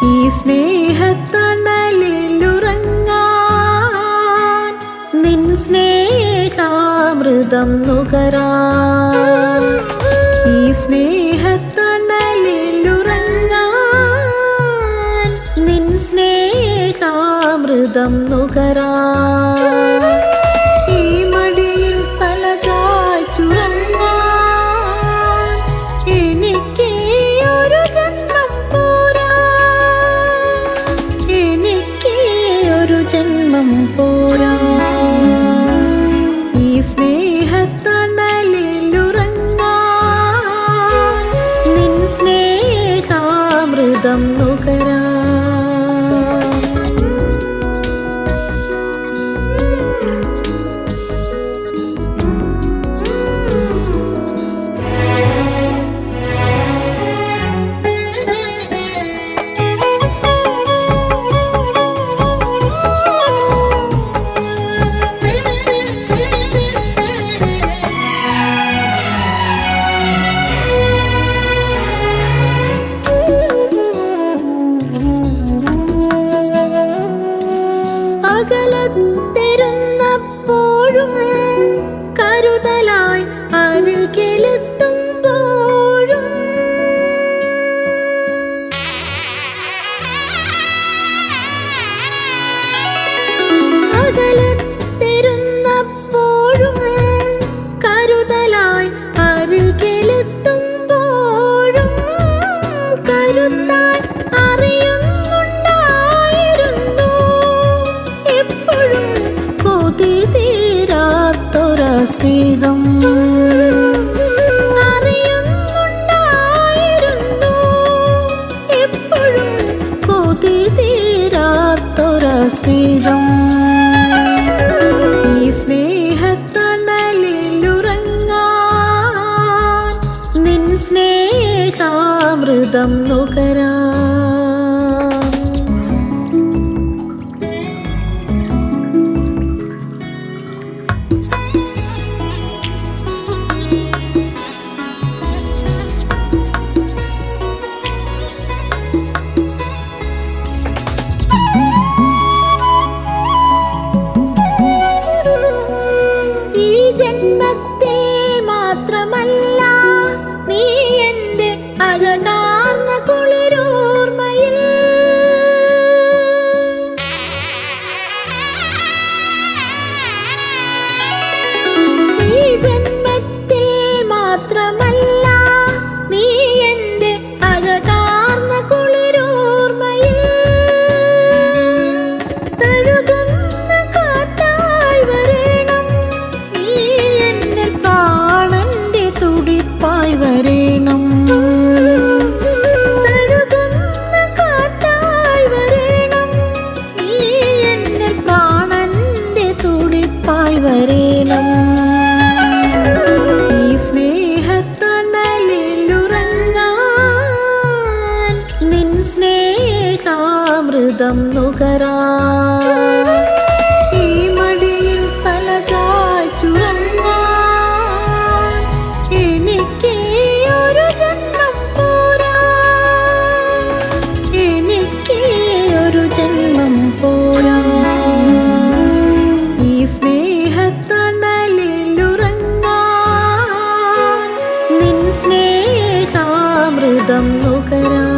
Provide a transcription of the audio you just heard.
ഈ സ്നേഹത്തണലിലുറങ്ങാൻ നിൻ സ്നേഹാമൃതം നുകരാ ഈ സ്നേഹത്തണലിലുറങ്ങാൻ നിൻ സ്നേഹാമൃതം നുകരാ സ്നേഹത്തണലിലുറങ്ങാൻ നിൻ സ്നേഹാമൃതം നുകര ജീവിതം എപ്പോഴും ഈ സ്നേഹത്തണലിലുറങ്ങാൻ നിൻ സ്നേഹാമൃതം നുകരാ അമൃതം നുകരാ. ഈ മടിയിൽ തലചാച്ചുറങ്ങ എനിക്ക് ഒരു ജന്മം പോരാ. എനിക്ക് ഒരു ജന്മം പോരാ. ഈ സ്നേഹത്തണലിൽ സ്നേഹത്തണലിലുറങ്ങ നിൻ സ്നേഹാമൃതം നുകരാ.